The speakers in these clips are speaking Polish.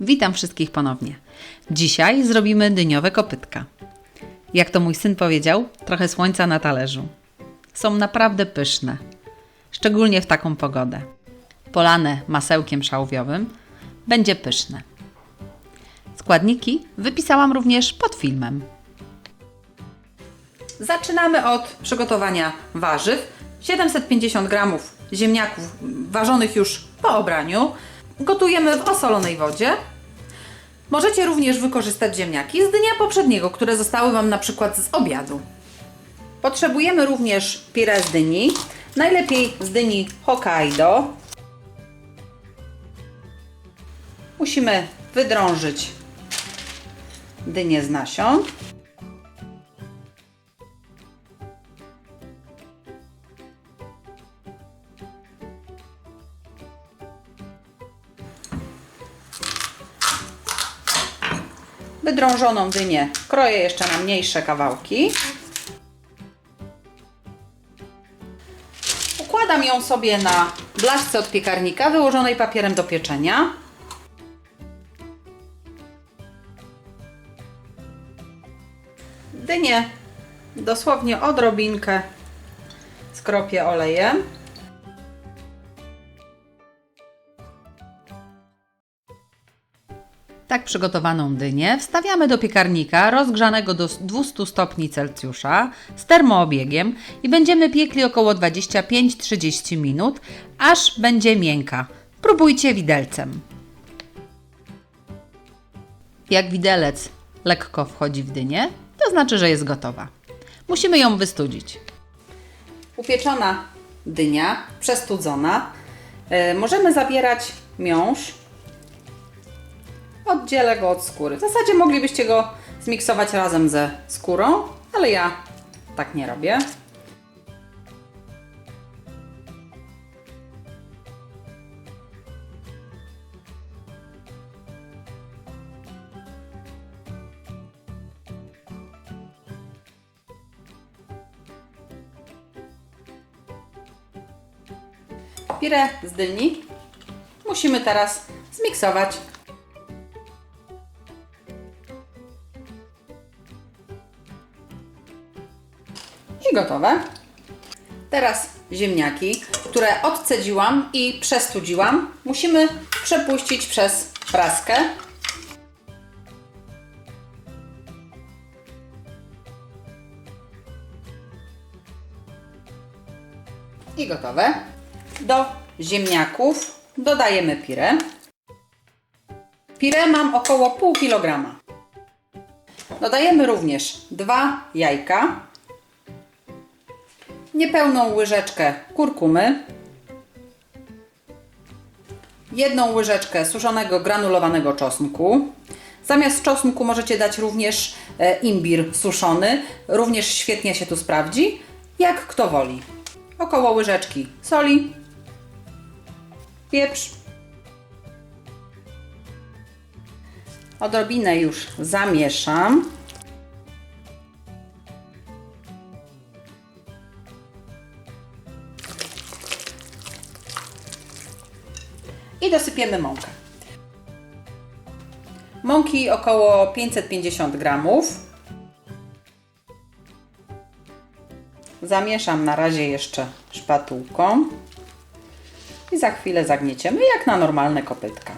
Witam wszystkich ponownie. Dzisiaj zrobimy dyniowe kopytka. Jak to mój syn powiedział, trochę słońca na talerzu. Są naprawdę pyszne, szczególnie w taką pogodę. Polane masełkiem szałwiowym będzie pyszne. Składniki wypisałam również pod filmem. Zaczynamy od przygotowania warzyw. 750 g ziemniaków ważonych już po obraniu. Gotujemy w osolonej wodzie. Możecie również wykorzystać ziemniaki z dnia poprzedniego, które zostały Wam na przykład z obiadu. Potrzebujemy również pire z dyni. Najlepiej z dyni Hokkaido. Musimy wydrążyć dynię z nasion. Wydrążoną dynię kroję jeszcze na mniejsze kawałki. Układam ją sobie na blaszce od piekarnika wyłożonej papierem do pieczenia. Dynię dosłownie odrobinkę skropię olejem. Tak przygotowaną dynię wstawiamy do piekarnika rozgrzanego do 200 stopni Celsjusza z termoobiegiem i będziemy piekli około 25-30 minut, aż będzie miękka. Próbujcie widelcem. Jak widelec lekko wchodzi w dynię, to znaczy, że jest gotowa. Musimy ją wystudzić. Upieczona dynia, przestudzona. Yy, możemy zabierać miąższ oddzielę go od skóry. W zasadzie moglibyście go zmiksować razem ze skórą, ale ja tak nie robię. Pire z dyni musimy teraz zmiksować gotowe. Teraz ziemniaki, które odcedziłam i przestudziłam, musimy przepuścić przez praskę. I gotowe. Do ziemniaków dodajemy pire. Pire mam około pół kilograma. Dodajemy również dwa jajka, niepełną łyżeczkę kurkumy, jedną łyżeczkę suszonego granulowanego czosnku. Zamiast czosnku możecie dać również e, imbir suszony, również świetnie się tu sprawdzi, jak kto woli. Około łyżeczki soli, pieprz. Odrobinę już zamieszam. I dosypiemy mąkę. Mąki około 550 gramów. Zamieszam na razie jeszcze szpatułką i za chwilę zagnieciemy jak na normalne kopytka.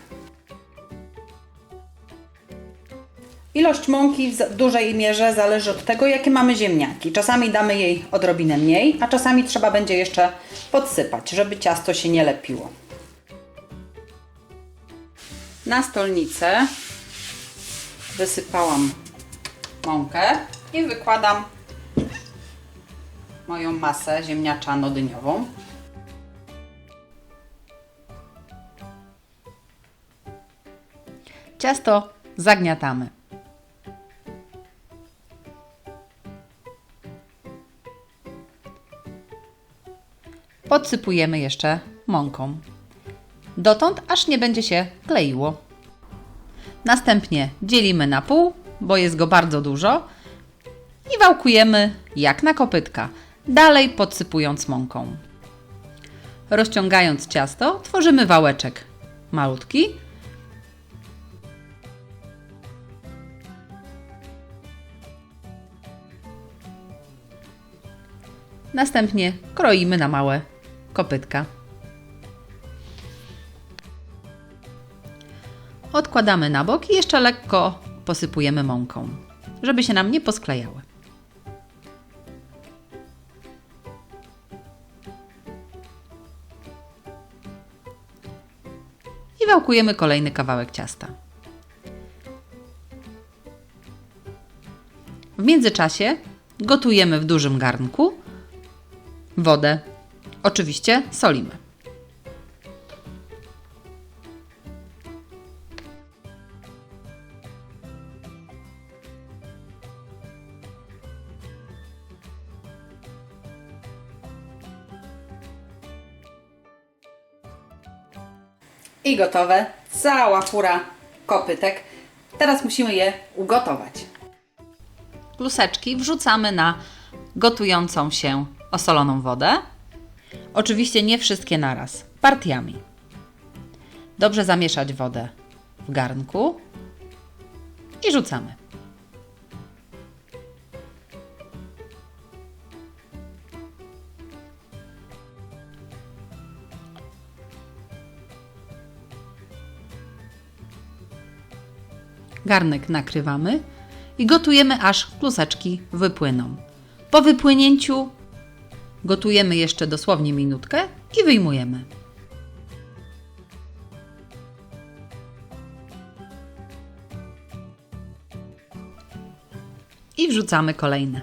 Ilość mąki w dużej mierze zależy od tego, jakie mamy ziemniaki. Czasami damy jej odrobinę mniej, a czasami trzeba będzie jeszcze podsypać, żeby ciasto się nie lepiło. Na stolnicę wysypałam mąkę i wykładam moją masę ziemniaczano-dyniową. Ciasto zagniatamy. Podsypujemy jeszcze mąką dotąd aż nie będzie się kleiło. Następnie dzielimy na pół, bo jest go bardzo dużo i wałkujemy jak na kopytka, dalej podsypując mąką. Rozciągając ciasto, tworzymy wałeczek malutki. Następnie kroimy na małe kopytka. Odkładamy na bok i jeszcze lekko posypujemy mąką, żeby się nam nie posklejały. I wałkujemy kolejny kawałek ciasta. W międzyczasie gotujemy w dużym garnku wodę. Oczywiście solimy. I gotowe. Cała fura kopytek. Teraz musimy je ugotować. Kluseczki wrzucamy na gotującą się osoloną wodę. Oczywiście nie wszystkie naraz, partiami. Dobrze zamieszać wodę w garnku i rzucamy. Garnek nakrywamy i gotujemy aż kluseczki wypłyną. Po wypłynięciu gotujemy jeszcze dosłownie minutkę i wyjmujemy. I wrzucamy kolejne.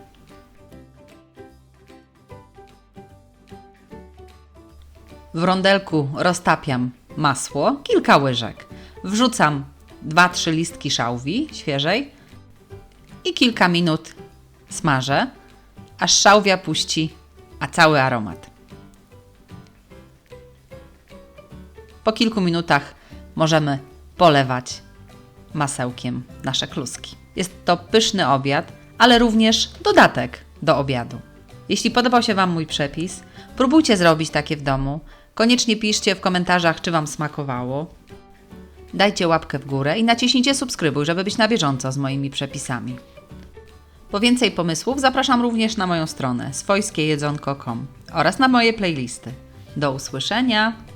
W rondelku roztapiam masło, kilka łyżek. Wrzucam 2-3 listki szałwi świeżej i kilka minut smażę, aż szałwia puści, a cały aromat. Po kilku minutach możemy polewać masełkiem nasze kluski. Jest to pyszny obiad, ale również dodatek do obiadu. Jeśli podobał się Wam mój przepis, próbujcie zrobić takie w domu. Koniecznie piszcie w komentarzach, czy Wam smakowało. Dajcie łapkę w górę i naciśnijcie subskrybuj, żeby być na bieżąco z moimi przepisami. Po więcej pomysłów zapraszam również na moją stronę swojskiejedzonko.com oraz na moje playlisty. Do usłyszenia!